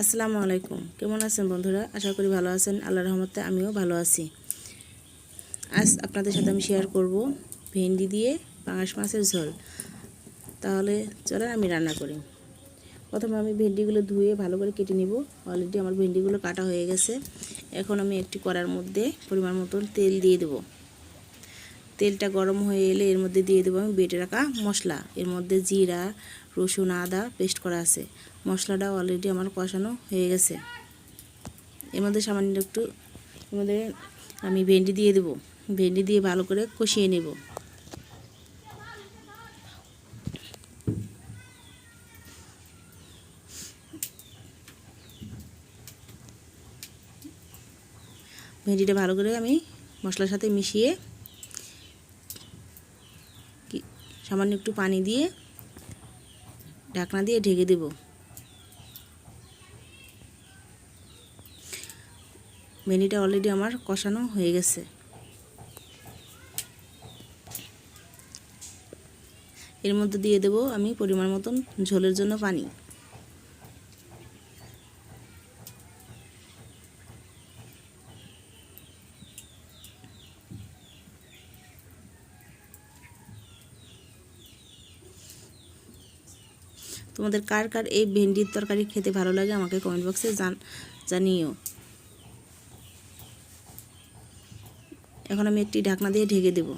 আসসালামু আলাইকুম। কেমন আছেন বন্ধুরা? আশা করি ভালো আছেন। আল্লাহ রহমতে আমিও ভালো আছি। আজ আপনাদের সাথে আমি শেয়ার করব ভেন্ডি দিয়ে পাঙাশ মাছের ঝোল। তাহলে চলেন আমি রান্না করি। প্রথমে আমি ভেন্ডিগুলো ধুয়ে ভালো করে কেটে নিব। অলরেডি আমার ভেন্ডিগুলো কাটা হয়ে গেছে। এখন আমি একটি কড়ার মধ্যে পরিমাণ মতন তেল দিয়ে দেব। তেলটা গরম হয়ে এলে এর মধ্যে দিয়ে দেবো আমি বেটে রাখা মশলা। এর মধ্যে জিরা, রসুন, আদা পেস্ট করা আছে। মশলাটা অলরেডি আমার কষানো হয়ে গেছে। এর মধ্যে সামান্য একটু, এর মধ্যে আমি ভেন্ডি দিয়ে দেবো। ভেন্ডি দিয়ে ভালো করে কষিয়ে নেব। ভেন্ডিটা ভালো করে আমি মশলার সাথে মিশিয়ে সামান্য একটু পানি দিয়ে ঢাকনা দিয়ে ঢেকে দেব। ভেনিটা অলরেডি আমার কষানো হয়ে গেছে। এর মধ্যে দিয়ে দেব আমি পরিমাণ মতন ঝোলের জন্য পানি। তোমাদের কার কার এই ভেন্ডির তরকারি খেতে ভালো লাগে আমাকে কমেন্ট বক্সে জান জানিও। এখন আমি একটি ঢাকনা দিয়ে ঢেকে দেব।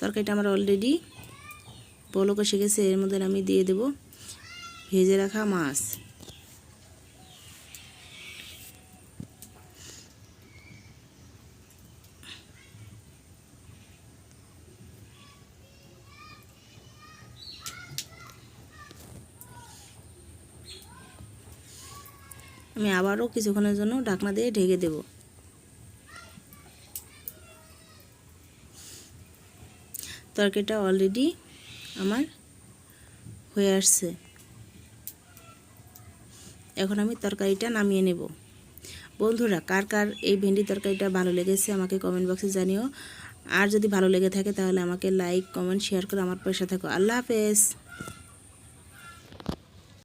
তরকারিটা আমার অলরেডি বলো শিখেছে এর মধ্যে আমি দিয়ে দেব ভেজে রাখা মাছ। আমি আবারও কিছুক্ষণের জন্য ঢাকনা দিয়ে ঢেকে দেব। তরকারিটা অলরেডি আমার হয়ে আসছে। এখন আমি তরকারিটা নামিয়ে নেব। বন্ধুরা, কার কার এই ভেন্ডি তরকারিটা ভালো লেগেছে আমাকে কমেন্ট বক্সে জানিও। আর যদি ভালো লেগে থাকে তাহলে আমাকে লাইক কমেন্ট শেয়ার করে আমার পাশে থাকো। আল্লাহ হাফেজ।